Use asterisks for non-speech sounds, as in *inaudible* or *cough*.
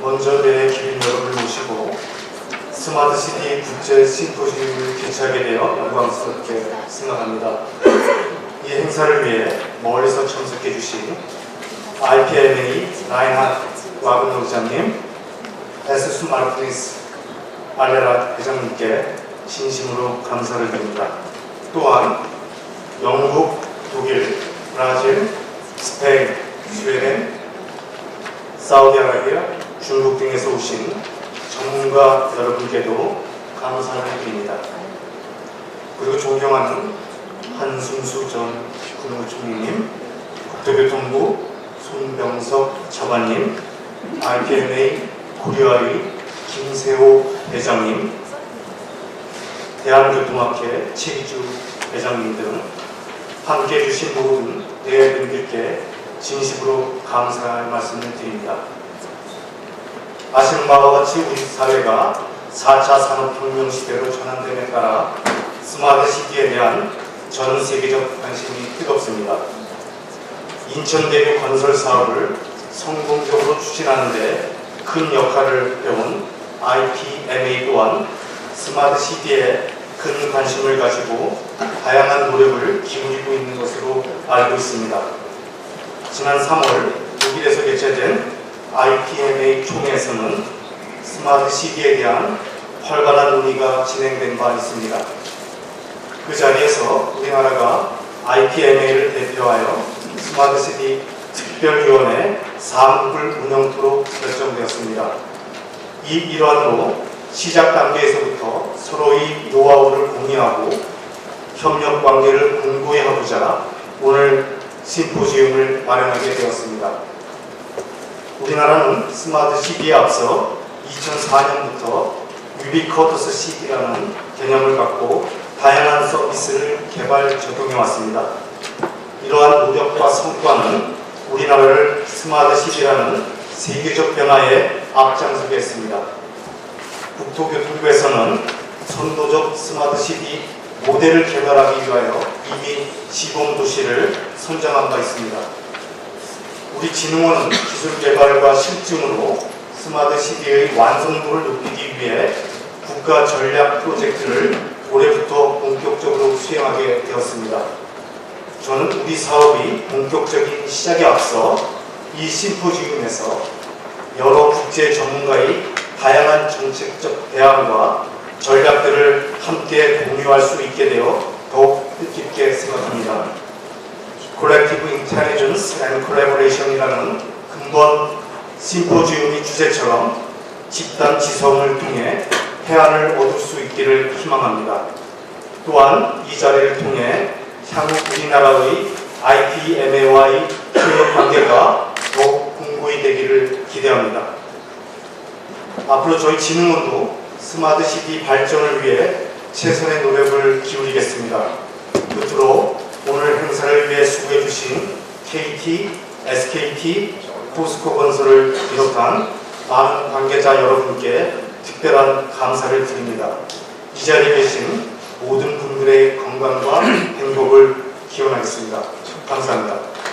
먼저 내 기린 여러분을 모시고 스마트 시티 국제 심포지움을 개최하게 되어 영광스럽게 생각합니다. 이 행사를 위해 멀리서 참석해 주신 IPMA 라인하 와그너 의장님, 에스수 마르티니스 알레라 회장님께 진심으로 감사를 드립니다. 또한 영국, 독일, 브라질, 스페인, 스웨덴, 사우디아라비아, 중국 등에서 오신 전문가 여러분께도 감사를 드립니다. 그리고 존경하는 한순수 전 국무총리님, 국토교통부 손병석 차관님, IPMA 코리아의 김세호 회장님, 대한교통학회 최기주 회장님 등 함께 해 주신 모든 대회분들께 진심으로 감사의 말씀을 드립니다. 아시는 바와 같이 우리 사회가 4차 산업혁명 시대로 전환됨에 따라 스마트 시티에 대한 전 세계적 관심이 뜨겁습니다. 인천대교 건설 사업을 성공적으로 추진하는데 큰 역할을 해온 IPMA 또한 스마트 시티에 큰 관심을 가지고 다양한 노력을 기울이고 있는 것으로 알고 있습니다. 지난 3월 독일에서 개최된 IPMA 총회에서는 스마트 시티에 대한 활발한 논의가 진행된 바 있습니다. 그 자리에서 우리나라가 IPMA를 대표하여 스마트 시티 특별위원회 사무국을 운영토록 결정되었습니다. 이 일환으로 시작 단계에서부터 서로의 노하우를 공유하고 협력 관계를 공고히 하고자 오늘 심포지움을 마련하게 되었습니다. 우리나라는 스마트 시티에 앞서 2004년부터 유비쿼터스 시티라는 개념을 갖고 다양한 서비스를 개발 적용해 왔습니다. 이러한 노력과 성과는 우리나라를 스마트 시티라는 세계적 변화에 앞장서게 했습니다. 국토교통부에서는 선도적 스마트 시티 모델을 개발하기 위하여 이미 시범 도시를 선정한 바 있습니다. 우리 진흥원은 기술 개발과 실증으로 스마트 시티의 완성도를 높이기 위해 국가 전략 프로젝트를 올해부터 본격적으로 수행하게 되었습니다. 저는 우리 사업이 본격적인 시작에 앞서 이 심포지움에서 여러 국제 전문가의 다양한 정책적 대안과 전략들을 함께 공유할 수 있게 되어 더욱 뜻깊게 생각합니다. Collective Intelligence and Collaboration이라는 근본 심포지움의 주제처럼 집단 지성을 통해 해안을 얻을 수 있기를 희망합니다. 또한 이 자리를 통해 향후 우리나라의 IPMA와의 협력 관계가 더욱 공고히 되기를 기대합니다. 앞으로 저희 진흥원도 스마트 시티 발전을 위해 최선의 노력을 기울이겠습니다. 끝으로 오늘 행사를 위해 수고해 주신 KT, SKT, 포스코 건설을 비롯한 많은 관계자 여러분께 특별한 감사를 드립니다. 이 자리에 계신 모든 분들의 건강과 *clears throat* 행복을 기원하겠습니다. 감사합니다.